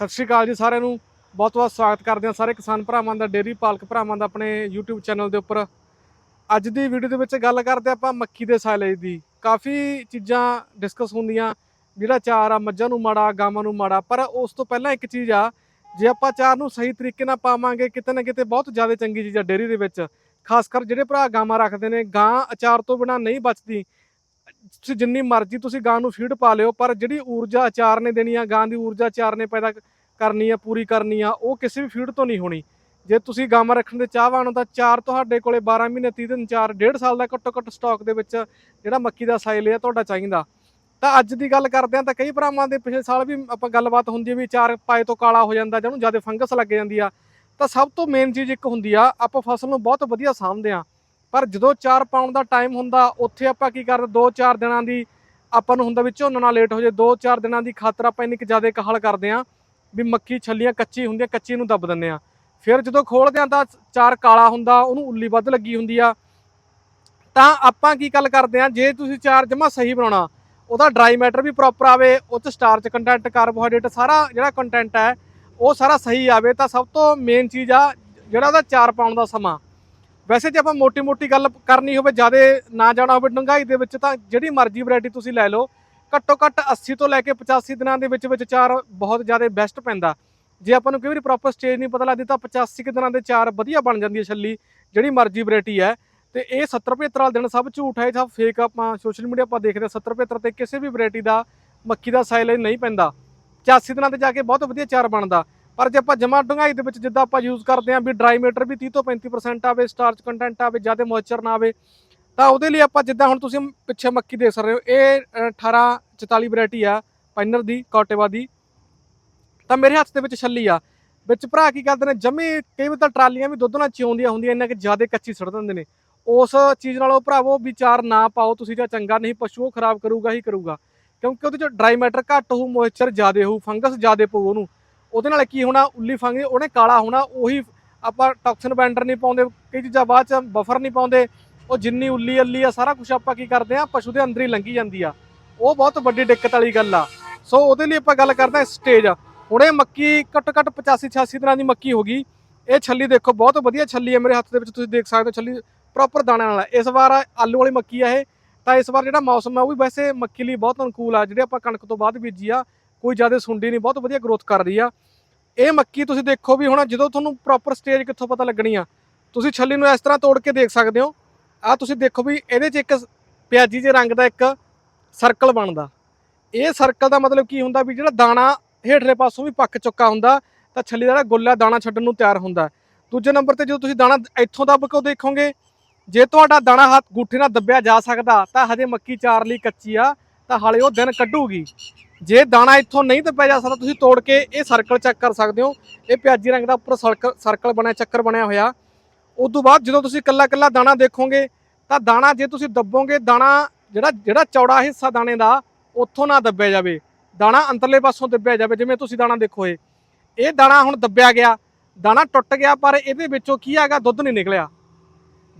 ਸਤਿ ਸ਼੍ਰੀ ਅਕਾਲ ਜੀ ਸਾਰਿਆਂ ਨੂੰ। ਬਹੁਤ ਬਹੁਤ ਸਵਾਗਤ ਕਰਦੇ ਹਾਂ ਸਾਰੇ ਕਿਸਾਨ ਭਰਾਵਾਂ ਦਾ ਡੇਰੀ ਪਾਲਕ ਭਰਾਵਾਂ ਦਾ ਆਪਣੇ YouTube ਚੈਨਲ ਦੇ ਉੱਪਰ। ਅੱਜ ਦੀ ਵੀਡੀਓ ਦੇ ਵਿੱਚ ਗੱਲ ਕਰਦੇ ਆਪਾਂ ਮੱਕੀ ਦੇ ਸਾਇਲੇਜ ਦੀ। ਕਾਫੀ ਚੀਜ਼ਾਂ ਡਿਸਕਸ ਹੁੰਦੀਆਂ। ਜਿਹੜਾ ਚਾਰ ਆ, ਮੱਝਾਂ ਨੂੰ ਮਾੜਾ, ਗਾਵਾਂ ਨੂੰ ਮਾੜਾ। ਪਰ ਉਸ ਤੋਂ ਪਹਿਲਾਂ ਇੱਕ ਚੀਜ਼ ਆ, ਜੇ ਆਪਾਂ ਚਾਰ ਨੂੰ ਸਹੀ ਤਰੀਕੇ ਨਾਲ ਪਾਵਾਂਗੇ, ਕਿਤੇ ਨਾ ਕਿਤੇ ਬਹੁਤ ਜ਼ਿਆਦਾ ਚੰਗੀ ਚੀਜ਼ ਆ ਡੇਰੀ ਦੇ ਵਿੱਚ। ਖਾਸ ਕਰ ਜਿਹੜੇ ਭਰਾ ਗਾਵਾਂ ਰੱਖਦੇ ਨੇ, ਗਾਂ ਅਚਾਰ ਤੋਂ ਬਿਨਾ ਨਹੀਂ ਬਚਦੀ। ਤੁਸੀਂ ਜਿੰਨੀ ਮਰਜ਼ੀ ਤੁਸੀਂ ਗਾਂ ਨੂੰ ਫੀਡ ਪਾ ਲਿਓ, ਪਰ ਜਿਹੜੀ ਊਰਜਾ ਅਚਾਰ ਨੇ ਦੇਣੀ ਆ, ਗਾਂ ਦੀ ਊਰਜਾ ਅਚਾਰ ਨੇ ਪੈਦਾ ਕਰਨੀ ਆ, ਪੂਰੀ ਕਰਨੀ ਆ, ਉਹ ਕਿਸੇ ਵੀ ਫੀਡ ਤੋਂ ਨਹੀਂ ਹੋਣੀ। ਜੇ ਤੁਸੀਂ ਗਾਵਾਂ ਰੱਖਣ ਦੇ ਚਾਹਵਾਨ ਹੋ ਤਾਂ ਚਾਰ ਤੁਹਾਡੇ ਕੋਲੇ 12 ਮਹੀਨੇ 30 ਦਿਨ, ਚਾਰ, ਡੇਢ ਸਾਲ ਦਾ ਘੱਟੋ ਘੱਟ ਸਟਾਕ ਦੇ ਵਿੱਚ ਜਿਹੜਾ ਮੱਕੀ ਦਾ ਸਾਈਲ ਹੈ ਤੁਹਾਡਾ ਚਾਹੀਦਾ। ਤਾਂ ਅੱਜ ਦੀ ਗੱਲ ਕਰਦੇ ਆ ਤਾਂ ਕਈ ਭਰਾਵਾਂ ਦੇ ਪਿਛਲੇ ਸਾਲ ਵੀ ਆਪਾਂ ਗੱਲਬਾਤ ਹੁੰਦੀ ਹੈ ਵੀ ਚਾਰ ਪਾਏ ਤੋਂ ਕਾਲਾ ਹੋ ਜਾਂਦਾ, ਜਿਹਨੂੰ ਜ਼ਿਆਦਾ ਫੰਗਸ ਲੱਗ ਜਾਂਦੀ ਆ। ਤਾਂ ਸਭ ਤੋਂ ਮੇਨ ਚੀਜ਼ ਇੱਕ ਹੁੰਦੀ ਆ, ਆਪਾਂ ਫਸਲ ਨੂੰ ਬਹੁਤ ਵਧੀਆ ਸਾਂਭਦੇ ਆ ਪਰ ਜਦੋਂ ਚਾਰ ਪਾਉਣ ਦਾ ਟਾਈਮ ਹੁੰਦਾ, ਉੱਥੇ ਆਪਾਂ ਕੀ ਕਰਦੇ, ਦੋ ਚਾਰ ਦਿਨਾਂ ਦੀ ਆਪਾਂ ਨੂੰ ਹੁੰਦਾ ਵੀ ਝੋਨਾ ਲੇਟ ਹੋ ਜੇ ਦੋ ਚਾਰ ਦਿਨਾਂ ਦੀ ਖਾਤਰ ਆਪਾਂ ਇੰਨੀ ਕਿ ਜ਼ਿਆਦਾ ਕਹਾਲ ਕਰਦੇ ਆ ਵੀ ਮੱਕੀ ਛੱਲੀਆਂ ਕੱਚੀ ਹੁੰਦੀਆਂ ਕੱਚੀ ਨੂੰ ਦੱਬ ਦਿੰਦੇ ਆ ਫਿਰ ਜਦੋਂ ਖੋਲਦੇ ਆ ਤਾਂ ਚਾਰ ਕਾਲਾ ਹੁੰਦਾ, ਉਹਨੂੰ ਉੱਲੀ ਵੱਧ ਲੱਗੀ ਹੁੰਦੀ ਆ। ਤਾਂ ਆਪਾਂ ਕੀ ਗੱਲ ਕਰਦੇ ਆ ਜੇ ਤੁਸੀਂ ਚਾਰ ਜਮਾ ਸਹੀ ਬਣਾਉਣਾ, ਉਹਦਾ ਡਰਾਈ ਮੈਟਰ ਵੀ ਪ੍ਰੋਪਰ ਆਵੇ, ਉਹ 'ਚ ਸਟਾਰਚ ਕੰਟੈਂਟ ਕਾਰਬੋਹਾਈਡਰੇਟ ਸਾਰਾ ਜਿਹੜਾ ਕੰਟੈਂਟ ਹੈ, ਉਹ ਸਾਰਾ ਸਹੀ ਆਵੇ, ਤਾਂ ਸਭ ਤੋਂ ਮੇਨ ਚੀਜ਼ ਆ ਜਿਹੜਾ ਉਹਦਾ ਚਾਰ ਪਾਉਣ ਦਾ ਸਮਾਂ। ਵੈਸੇ ਜੇ ਆਪਾਂ ਮੋਟੀ-ਮੋਟੀ ਗੱਲ ਕਰਨੀ ਹੋਵੇ, ਜ਼ਿਆਦਾ ਨਾ ਜਾਣਾ ਹੋਵੇ ਡੰਗਾਈ ਦੇ ਵਿੱਚ, ਤਾਂ ਜਿਹੜੀ ਮਰਜ਼ੀ ਵੈਰਾਈਟੀ ਤੁਸੀਂ ਲੈ ਲਓ। ਘੱਟੋ ਘੱਟ 80 ਤੋਂ ਲੈ ਕੇ 85 ਦਿਨਾਂ ਦੇ ਵਿੱਚ ਵਿੱਚ ਚਾਰ ਬਹੁਤ ਜ਼ਿਆਦਾ ਬੈਸਟ ਪੈਂਦਾ। ਜੇ ਆਪਾਂ ਨੂੰ ਕਈ ਵਾਰੀ ਪ੍ਰੋਪਰ ਸਟੇਜ ਨਹੀਂ ਪਤਾ ਲੱਗਦੀ, ਤਾਂ 85 ਕੁ ਦਿਨਾਂ ਦੇ ਚਾਰ ਵਧੀਆ ਬਣ ਜਾਂਦੀ ਹੈ ਛੱਲੀ, ਜਿਹੜੀ ਮਰਜ਼ੀ ਵੈਰਾਈਟੀ ਹੈ। ਤੇ ਇਹ 70 75 ਵਾਲਾ ਦਿਨ ਸਭ ਝੂਠ ਹੈ ਸਭ ਫੇਕ ਆਪਾਂ ਸੋਸ਼ਲ ਮੀਡੀਆ ਆਪਾਂ ਦੇਖਦੇ ਹਾਂ 70 75 ਤੇ ਕਿਸੇ ਵੀ ਵੈਰਾਈਟੀ ਦਾ, ਮੱਕੀ ਦਾ ਸਾਈਲੇਜ ਨਹੀਂ ਪੈਂਦਾ। 85 ਦਿਨਾਂ ਤੇ ਜਾ ਕੇ ਬਹੁਤ ਵਧੀਆ ਚਾਰ ਬਣਦਾ। ਪਰ ਜੇ ਆਪਾਂ ਜਮਾ ਡੂੰਘਾਈ ਦੇ ਵਿੱਚ ਜਿੱਦਾਂ ਆਪਾਂ ਯੂਜ਼ ਕਰਦੇ ਆਂ ਵੀ ਡਰਾਈ ਮੈਟਰ ਵੀ 30 ਤੋਂ 35% ਆਵੇ ਸਟਾਰਚ ਕੰਟੈਂਟ ਆਵੇ ਜ਼ਿਆਦਾ ਮੋਇਸਚਰ ਨਾ ਆਵੇ ਤਾਂ ਉਹਦੇ ਲਈ ਆਪਾਂ ਜਿੱਦਾਂ ਹੁਣ ਤੁਸੀਂ ਪਿੱਛੇ ਮੱਕੀ ਦੇਖ ਸਕਦੇ ਹੋ ਇਹ ਅ, 1844 ਵੈਰਾਈਟੀ ਆ ਪਾਈਨਰ ਦੀ ਕੋਟੇਵਾ ਦੀ ਤਾਂ ਮੇਰੇ ਹੱਥ ਦੇ ਵਿੱਚ ਛੱਲੀ ਆ। ਵਿੱਚ ਭਰਾ ਕੀ ਕਰਦੇ ਨੇ ਜਮੀ ਕਈ ਵਾਰ ਤਾਂ ਟਰਾਲੀਆਂ ਵੀ ਦੁੱਧ ਨਾਲ ਚਿਉਂਦੀਆਂ ਹੁੰਦੀਆਂ ਇੰਨਾ ਕਿ ਜ਼ਿਆਦਾ ਕੱਚੀ ਸੁੱਟ ਦਿੰਦੇ ਨੇ। ਉਸ ਚੀਜ਼ ਨਾਲੋਂ ਭਰਾਵੋ ਵਿਚਾਰ ਨਾ ਪਾਓ ਤੁਸੀਂ ਜਾਂ ਚੰਗਾ ਨਹੀਂ ਪਸ਼ੂ ਉਹ ਖਰਾਬ ਕਰੂਗਾ ਹੀ ਕਰੂਗਾ। ਕਿਉਂਕਿ ਉਹਦੇ ਚ ਡਰਾਈ ਮੈਟਰ ਘੱਟ ਹੋਊ ਮੋਇਸਚਰ ਜ਼ਿਆਦਾ ਹੋਊ ਫੰਗਸ ਜ਼ਿਆਦਾ ਪਊ ਉਹਨੂੰ। ਉਹਦੇ ਨਾਲ ਕੀ ਹੋਣਾ, ਉੱਲੀ ਫੰਗ ਉਹਨੇ ਕਾਲਾ ਹੋਣਾ, ਉਹੀ ਆਪਾਂ ਟੌਕਸਿਨ ਬੈਂਡਰ ਨਹੀਂ ਪਾਉਂਦੇ, ਕਈ ਚੀਜ਼ਾਂ ਬਾਅਦ ਚ ਬਫਰ ਨਹੀਂ ਪਾਉਂਦੇ, ਉਹ ਜਿੰਨੀ ਉੱਲੀ ਅੱਲੀ ਆ, ਸਾਰਾ ਕੁਝ ਆਪਾਂ ਕੀ ਕਰਦੇ ਆ, ਪਸ਼ੂ ਦੇ ਅੰਦਰ ਹੀ ਲੰਗੀ ਜਾਂਦੀ ਆ। ਉਹ ਬਹੁਤ ਵੱਡੀ ਦਿੱਕਤ ਵਾਲੀ ਗੱਲ ਆ। ਸੋ ਉਹਦੇ ਲਈ ਆਪਾਂ ਗੱਲ ਕਰਦੇ ਆ ਸਟੇਜ। ਹੁਣ ਇਹ ਮੱਕੀ ਘੱਟ ਘੱਟ 85 86 ਤਰ੍ਹਾਂ ਦੀ ਮੱਕੀ ਹੋ ਗਈ। ਇਹ ਛੱਲੀ ਦੇਖੋ, ਬਹੁਤ ਵਧੀਆ ਛੱਲੀ ਹੈ ਮੇਰੇ ਹੱਥ ਦੇ ਵਿੱਚ ਤੁਸੀਂ ਦੇਖ ਸਕਦੇ ਹੋ ਛੱਲੀ ਪ੍ਰੋਪਰ ਦਾਣਿਆਂ ਨਾਲ। ਇਸ ਵਾਰ ਆਲੂ ਵਾਲੀ ਮੱਕੀ ਆ ਇਹ। ਤਾਂ ਇਸ ਵਾਰ ਜਿਹੜਾ ਮੌਸਮ ਆ, ਉਹ ਵੀ ਵੈਸੇ ਮੱਕੀ ਲਈ ਬਹੁਤ ਅਨੁਕੂਲ ਆ, ਜਿਹੜੇ ਆਪਾਂ ਕਣਕ ਤੋਂ ਬਾਅਦ ਬੀਜੀ ਆ। ਕੋਈ ਜ਼ਿਆਦਾ ਸੁੰਡੀ ਨਹੀਂ, ਬਹੁਤ ਵਧੀਆ ਗਰੋਥ ਕਰ ਰਹੀ ਆ। ਇਹ ਮੱਕੀ ਤੁਸੀਂ ਦੇਖੋ ਵੀ ਹੁਣ ਜਦੋਂ ਤੁਹਾਨੂੰ ਪ੍ਰੋਪਰ ਸਟੇਜ ਕਿੱਥੋਂ ਪਤਾ ਲੱਗਣੀ ਆ, ਤੁਸੀਂ ਛੱਲੀ ਨੂੰ ਇਸ ਤਰ੍ਹਾਂ ਤੋੜ ਕੇ ਦੇਖ ਸਕਦੇ ਹੋ। ਆ ਤੁਸੀਂ ਦੇਖੋ ਵੀ ਇਹਦੇ 'ਚ ਇੱਕ ਪਿਆਜੀ ਜਿਹੇ ਰੰਗ ਦਾ ਇੱਕ ਸਰਕਲ ਬਣਦਾ। ਇਹ ਸਰਕਲ ਦਾ ਮਤਲਬ ਕੀ ਹੁੰਦਾ ਵੀ ਜਿਹੜਾ ਦਾਣਾ ਹੇਠਲੇ ਪਾਸੋਂ ਵੀ ਪੱਕ ਚੁੱਕਾ ਹੁੰਦਾ, ਤਾਂ ਛੱਲੀ ਦਾ ਜਿਹੜਾ ਗੁੱਲਾ ਦਾਣਾ ਛੱਡਣ ਨੂੰ ਤਿਆਰ ਹੁੰਦਾ। ਦੂਜੇ ਨੰਬਰ ਤੇ ਜਦੋਂ ਤੁਸੀਂ ਦਾਣਾ ਇੱਥੋਂ ਦੱਬ ਕੇ ਦੇਖੋਗੇ, ਜੇ ਤੁਹਾਡਾ ਦਾਣਾ ਹੱਥ ਗੂਠੇ ਨਾਲ ਦੱਬਿਆ ਜਾ ਸਕਦਾ, ਤਾਂ ਹਜੇ ਮੱਕੀ ਚਾਰ ਲਈ ਕੱਚੀ ਆ, ਤਾਂ ਹਾਲੇ ਉਹ ਦਿਨ ਕੱਢੂਗੀ। ਜੇ ਦਾਣਾ ਇੱਥੋਂ ਨਹੀਂ ਦੱਬਿਆ ਜਾ ਸਕਦਾ, ਤੁਸੀਂ ਤੋੜ ਕੇ ਇਹ ਸਰਕਲ ਚੈੱਕ ਕਰ ਸਕਦੇ ਹੋ। ਇਹ ਪਿਆਜੀ ਰੰਗ ਦਾ ਉੱਪਰ ਸਰਕਲ ਸਰਕਲ ਬਣਿਆ, ਚੱਕਰ ਬਣਿਆ ਹੋਇਆ। ਉਸ ਤੋਂ ਬਾਅਦ ਜਦੋਂ ਤੁਸੀਂ ਕੱਲਾ ਕੱਲਾ ਦਾਣਾ ਦੇਖੋਗੇ, ਤਾਂ ਦਾਣਾ ਜੇ ਤੁਸੀਂ ਦੱਬੋਗੇ, ਦਾਣਾ ਜਿਹੜਾ ਜਿਹੜਾ ਚੌੜਾ ਹਿੱਸਾ ਦਾਣੇ ਦਾ, ਉੱਥੋਂ ਨਾ ਦੱਬਿਆ ਜਾਵੇ। ਦਾਣਾ ਅੰਦਰਲੇ ਪਾਸੋਂ ਦੱਬਿਆ ਜਾਵੇ, ਜਿਵੇਂ ਤੁਸੀਂ ਦਾਣਾ ਦੇਖੋ ਇਹ। ਇਹ ਦਾਣਾ ਹੁਣ ਦੱਬਿਆ ਗਿਆ। ਦਾਣਾ ਟੁੱਟ ਗਿਆ, ਪਰ ਇਹਦੇ ਵਿੱਚੋਂ ਕੀ ਹੈਗਾ? ਦੁੱਧ ਨਹੀਂ ਨਿਕਲਿਆ।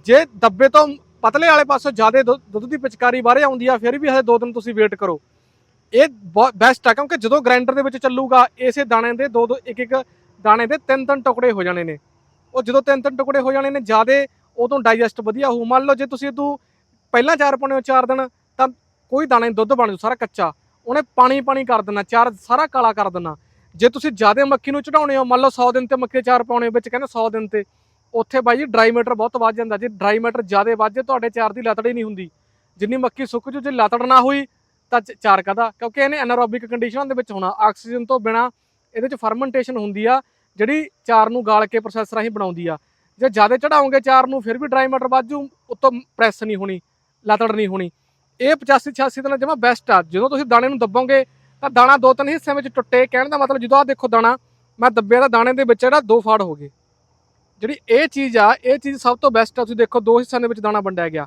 ਜੇ ਦੱਬੇ ਤੋਂ ਪਤਲੇ ਵਾਲੇ ਪਾਸੋਂ ਜ਼ਿਆਦਾ ਦੁੱਧ ਦੁੱਧ ਦੀ ਪਿਚਕਾਰੀ ਬਾਹਰੇ ਆਉਂਦੀ ਆ, ਫਿਰ ਵੀ ਹਜੇ ਦੋ ਦਿਨ ਤੁਸੀਂ ਵੇਟ ਕਰੋ। ਇਹ ਬੈਸਟ ਆ, ਕਿਉਂਕਿ ਜਦੋਂ ਗ੍ਰਾਈਂਡਰ ਦੇ ਵਿੱਚ ਚੱਲੂਗਾ, ਇਸੇ ਦਾਣੇ ਦੇ ਦੋ ਦੋ ਇੱਕ ਇੱਕ ਦਾਣੇ ਦੇ ਤਿੰਨ ਤਿੰਨ ਟੁਕੜੇ ਹੋ ਜਾਣੇ ਨੇ। ਉਹ ਜਦੋਂ ਤਿੰਨ ਤਿੰਨ ਟੁਕੜੇ ਹੋ ਜਾਣੇ ਨੇ, ਜ਼ਿਆਦਾ ਉਦੋਂ ਡਾਈਜੈਸਟ ਵਧੀਆ ਹੋਊ। ਮੰਨ ਲਓ ਜੇ ਤੁਸੀਂ ਤੂੰ ਪਹਿਲਾਂ ਚਾਰ ਪਾਉਣੇ ਹੋ ਚਾਰ ਦਿਨ, ਤਾਂ ਕੋਈ ਦਾਣੇ ਦੁੱਧ ਬਣ ਜੂ ਸਾਰਾ ਕੱਚਾ। ਉਹਨੇ ਪਾਣੀ ਪਾਣੀ ਕਰ ਦੇਣਾ, ਚਾਰ ਸਾਰਾ ਕਾਲਾ ਕਰ ਦੇਣਾ। ਜੇ ਤੁਸੀਂ ਜ਼ਿਆਦਾ ਮੱਕੀ ਨੂੰ ਚੜਾਉਣੇ ਹੋ, ਮੰਨ ਲਓ 100 ਦਿਨ ਤੇ ਮੱਕੀ ਦੇ ਚਾਰ ਪਾਉਣੇ, ਵਿੱਚ ਕਹਿੰਦੇ 100 ਦਿਨ ਤੇ, ਉੱਥੇ ਬਾਈ ਜੀ ਡਰਾਈ ਮੈਟਰ ਬਹੁਤ ਵੱਧ ਜਾਂਦਾ। ਜੇ ਡਰਾਈ ਮੈਟਰ ਜ਼ਿਆਦਾ ਵੱਧ ਜੇ, ਤੁਹਾਡੇ ਚਾਰ ਦੀ ਲਤੜ ਹੀ ਨਹੀਂ ਹੁੰਦੀ। ਜਿੰਨੀ ਮੱਕੀ ਸੁੱਕ ਜੂ, ਜੇ ਲਤੜ ਨਾ ਹੋਈ ਤਾਂ ਚਾਰ ਕਦਾ ਕਿਉਂਕਿ ਇਹਨੇ ਐਨਾਰੋਬਿਕ ਕੰਡੀਸ਼ਨਾਂ ਦੇ ਵਿੱਚ ਹੋਣਾ। ਆਕਸੀਜਨ ਤੋਂ ਬਿਨਾ ਇਹਦੇ ਚ ਫਰਮੈਂਟੇਸ਼ਨ ਹੁੰਦੀ ਆ, ਜਿਹੜੀ ਚਾਰ ਨੂੰ ਗਾਲ ਕੇ ਪ੍ਰੋਸੈਸ ਰਾਹੀਂ ਬਣਾਉਂਦੀ ਆ। ਜੇ ਜ਼ਿਆਦਾ ਚੜਾਉਂਗੇ ਚਾਰ ਨੂੰ, ਫਿਰ ਵੀ ਡਰਾਈ ਮਟਰ ਵਾਜੂ ਉੱਤੋਂ ਪ੍ਰੈਸ ਨਹੀਂ ਹੋਣੀ, ਲਤੜ ਨਹੀਂ ਹੋਣੀ। ਇਹ 85 86 ਦਿਨਾਂ ਜਮਾ ਬੈਸਟ ਆ। ਜਦੋਂ ਤੁਸੀਂ ਦਾਣੇ ਨੂੰ ਦੱਬੋਗੇ, ਤਾਂ ਦਾਣਾ ਦੋ ਤਿੰਨ ਹਿੱਸਿਆਂ ਵਿੱਚ ਟੁੱਟੇ। ਕਹਿਣ ਦਾ ਮਤਲਬ, ਜਦੋਂ ਆ ਦੇਖੋ ਦਾਣਾ, ਮੈਂ ਦੱਬਿਆ ਤਾਂ ਦਾਣੇ ਦੇ ਵਿੱਚ ਜਿਹੜਾ ਦੋ ਫਾੜ ਹੋ ਗਏ। ਜਿਹੜੀ ਇਹ ਚੀਜ਼ ਆ, ਇਹ ਚੀਜ਼ ਸਭ ਤੋਂ ਬੈਸਟ ਆ। ਤੁਸੀਂ ਦੇਖੋ, ਦੋ ਹਿੱਸਿਆਂ ਦੇ ਵਿੱਚ ਦਾਣਾ ਵੰਡਿਆ ਗਿਆ।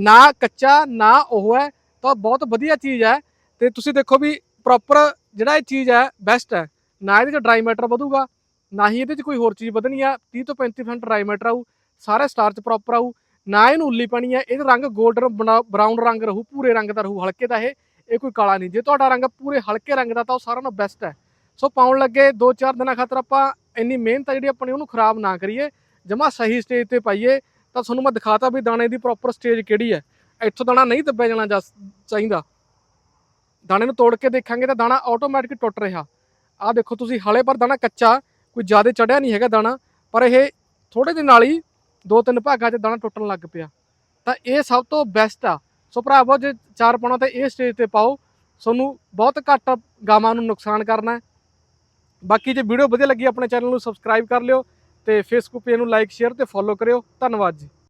ਨਾ ਕੱਚਾ, ਨਾ ਉਹ ਹੈ ਤਾਂ ਬਹੁਤ ਵਧੀਆ ਚੀਜ਼ ਹੈ ਤੇ ਤੁਸੀਂ ਦੇਖੋ ਵੀ ਪ੍ਰੋਪਰ ਜਿਹੜਾ ਇਹ ਚੀਜ਼ ਹੈ ਬੈਸਟ ਹੈ। ਨਾ ਇਹਦੇ ਚ ਡਰਾਈ ਮੈਟਰ ਵਧੂਗਾ, ਨਾ ਹੀ ਇਹਦੇ ਚ ਕੋਈ ਹੋਰ ਚੀਜ਼ ਵਧਣੀ ਆ। 30 ਤੋਂ 35% ਡਰਾਈ ਮੈਟਰ ਆਊ, ਸਾਰੇ ਸਟਾਰਚ ਪ੍ਰੋਪਰ ਆਊ। ਨਾ ਇਹਨੂੰ ਉੱਲੀ ਪਾਣੀ ਹੈ ਇਹਦਾ ਰੰਗ 골ਡਨ ਬਰਾਊਨ ਰੰਗ ਰਹੂ ਪੂਰੇ ਰੰਗ ਦਾ ਰਹੂ, ਹਲਕੇ ਦਾ ਇਹ ਇਹ ਕੋਈ ਕਾਲਾ ਨਹੀਂ। ਜੇ ਤੁਹਾਡਾ ਰੰਗ ਪੂਰੇ ਹਲਕੇ ਰੰਗ ਦਾ ਤਾਂ ਉਹ ਸਾਰਿਆਂ ਨਾਲੋਂ ਬੈਸਟ ਹੈ। ਸੋ ਪਾਉਣ ਲੱਗੇ 2-4 ਦਿਨਾਂ ਖਾਤਰ ਆਪਾਂ ਇੰਨੀ ਮਿਹਨਤ ਆ ਜਿਹੜੀ ਆਪਣੀ, ਉਹਨੂੰ ਖਰਾਬ ਨਾ ਕਰੀਏ। ਜਮਾ ਸਹੀ ਸਟੇਜ ਤੇ ਪਾਈਏ। ਤਾਂ ਤੁਹਾਨੂੰ ਮੈਂ ਦਿਖਾਤਾ ਵੀ ਦਾਣੇ ਦੀ ਪ੍ਰੋਪਰ ਸਟੇਜ ਕਿਹੜੀ ਹੈ। ਇੱਥੋਂ ਦਾਣਾ ਨਹੀਂ ਦੱਬਿਆ ਜਾਣਾ ਜਾ ਚਾਹੀਦਾ। ਦਾਣੇ ਨੂੰ ਤੋੜ ਕੇ ਦੇਖਾਂਗੇ ਤਾਂ ਦਾਣਾ ਆਟੋਮੈਟਿਕ ਟੁੱਟ ਰਿਹਾ। ਆਹ ਦੇਖੋ ਤੁਸੀਂ, ਹਲੇ ਪਰ ਦਾਣਾ ਕੱਚਾ, ਕੋਈ ਜ਼ਿਆਦਾ ਚੜਿਆ ਨਹੀਂ ਹੈਗਾ ਦਾਣਾ, ਪਰ ਇਹ ਥੋੜੇ ਦਿਨ ਨਾਲ ਹੀ ਦੋ ਤਿੰਨ ਭਾਗਾਂ 'ਚ ਦਾਣਾ ਟੁੱਟਣ ਲੱਗ ਪਿਆ। ਤਾਂ ਇਹ ਸਭ ਤੋਂ ਬੈਸਟ ਆ। ਸੋ ਭਰਾਵੋ, ਜੇ ਚਾਰ ਪਾਉਣਾ ਤਾਂ ਇਹ ਸਟੇਜ ਤੇ ਪਾਓ, ਤੁਹਾਨੂੰ ਬਹੁਤ ਘੱਟ ਗਾਵਾਂ ਨੂੰ ਨੁਕਸਾਨ ਕਰਨਾ ਹੈ। ਬਾਕੀ ਜੇ ਵੀਡੀਓ ਵਧੀਆ ਲੱਗੀ, ਆਪਣੇ ਚੈਨਲ ਨੂੰ ਸਬਸਕ੍ਰਾਈਬ ਕਰ ਲਿਓ ਤੇ ਫੇਸਬੁੱਕ ਪੇਜ ਨੂੰ ਲਾਈਕ ਸ਼ੇਅਰ ਤੇ ਫੋਲੋ ਕਰਿਓ। ਧੰਨਵਾਦ ਜੀ।